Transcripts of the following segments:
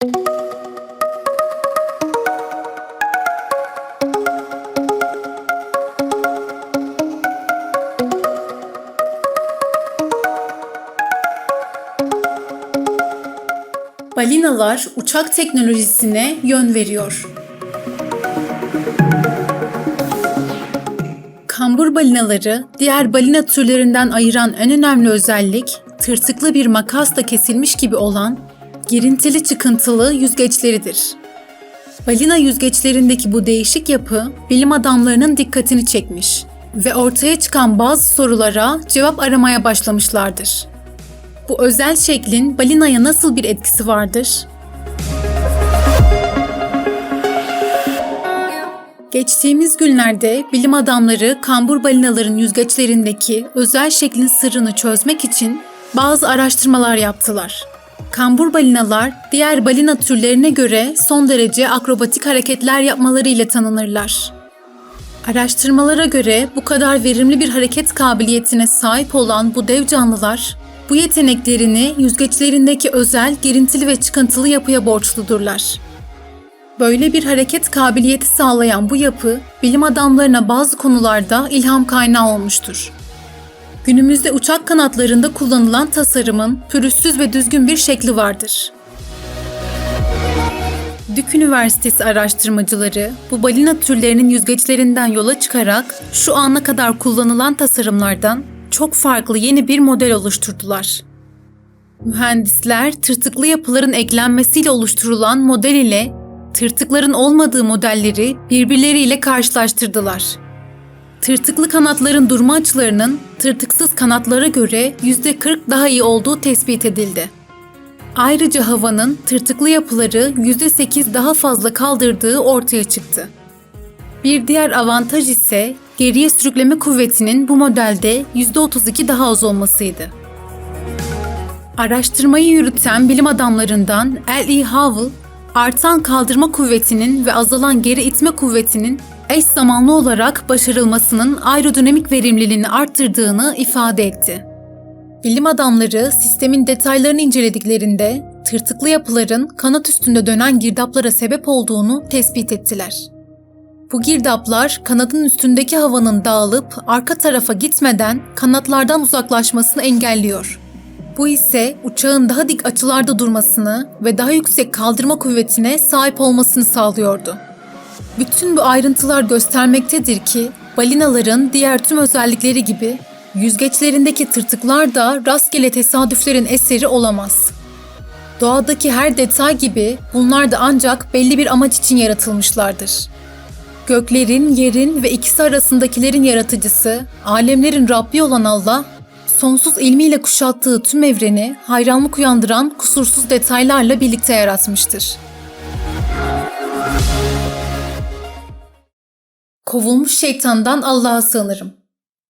Balinalar uçak teknolojisine yön veriyor. Kambur balinaları diğer balina türlerinden ayıran en önemli özellik tırtıklı bir makasla kesilmiş gibi olan girintili çıkıntılı yüzgeçleridir. Balina yüzgeçlerindeki bu değişik yapı bilim adamlarının dikkatini çekmiş ve ortaya çıkan bazı sorulara cevap aramaya başlamışlardır. Bu özel şeklin balinaya nasıl bir etkisi vardır? Geçtiğimiz günlerde bilim adamları kambur balinaların yüzgeçlerindeki özel şeklin sırrını çözmek için bazı araştırmalar yaptılar. Kambur balinalar diğer balina türlerine göre son derece akrobatik hareketler yapmaları ile tanınırlar. Araştırmalara göre bu kadar verimli bir hareket kabiliyetine sahip olan bu dev canlılar, bu yeteneklerini yüzgeçlerindeki özel girintili ve çıkıntılı yapıya borçludurlar. Böyle bir hareket kabiliyeti sağlayan bu yapı, bilim adamlarına bazı konularda ilham kaynağı olmuştur. Günümüzde uçak kanatlarında kullanılan tasarımın pürüzsüz ve düzgün bir şekli vardır. Dük Üniversitesi araştırmacıları bu balina türlerinin yüzgeçlerinden yola çıkarak şu ana kadar kullanılan tasarımlardan çok farklı yeni bir model oluşturdular. Mühendisler tırtıklı yapıların eklenmesiyle oluşturulan model ile tırtıkların olmadığı modelleri birbirleriyle karşılaştırdılar. Tırtıklı kanatların durma açılarının tırtıksız kanatlara göre %40 daha iyi olduğu tespit edildi. Ayrıca havanın tırtıklı yapıları %8 daha fazla kaldırdığı ortaya çıktı. Bir diğer avantaj ise geriye sürükleme kuvvetinin bu modelde %32 daha az olmasıydı. Araştırmayı yürüten bilim adamlarından L.E. Howell, artan kaldırma kuvvetinin ve azalan geri itme kuvvetinin eş zamanlı olarak başarılmasının aerodinamik verimliliğini arttırdığını ifade etti. Bilim adamları sistemin detaylarını incelediklerinde tırtıklı yapıların kanat üstünde dönen girdaplara sebep olduğunu tespit ettiler. Bu girdaplar kanadın üstündeki havanın dağılıp arka tarafa gitmeden kanatlardan uzaklaşmasını engelliyor. Bu ise uçağın daha dik açılarda durmasını ve daha yüksek kaldırma kuvvetine sahip olmasını sağlıyordu. Bütün bu ayrıntılar göstermektedir ki balinaların diğer tüm özellikleri gibi yüzgeçlerindeki tırtıklar da rastgele tesadüflerin eseri olamaz. Doğadaki her detay gibi bunlar da ancak belli bir amaç için yaratılmışlardır. Göklerin, yerin ve ikisi arasındakilerin yaratıcısı, alemlerin Rabbi olan Allah, sonsuz ilmiyle kuşattığı tüm evreni hayranlık uyandıran kusursuz detaylarla birlikte yaratmıştır. Kovulmuş şeytandan Allah'a sığınırım.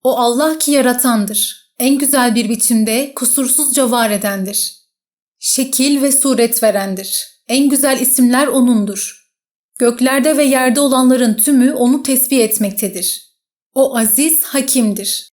O Allah ki yaratandır. En güzel bir biçimde kusursuzca var edendir. Şekil ve suret verendir. En güzel isimler O'nundur. Göklerde ve yerde olanların tümü O'nu tesbih etmektedir. O aziz, hakimdir.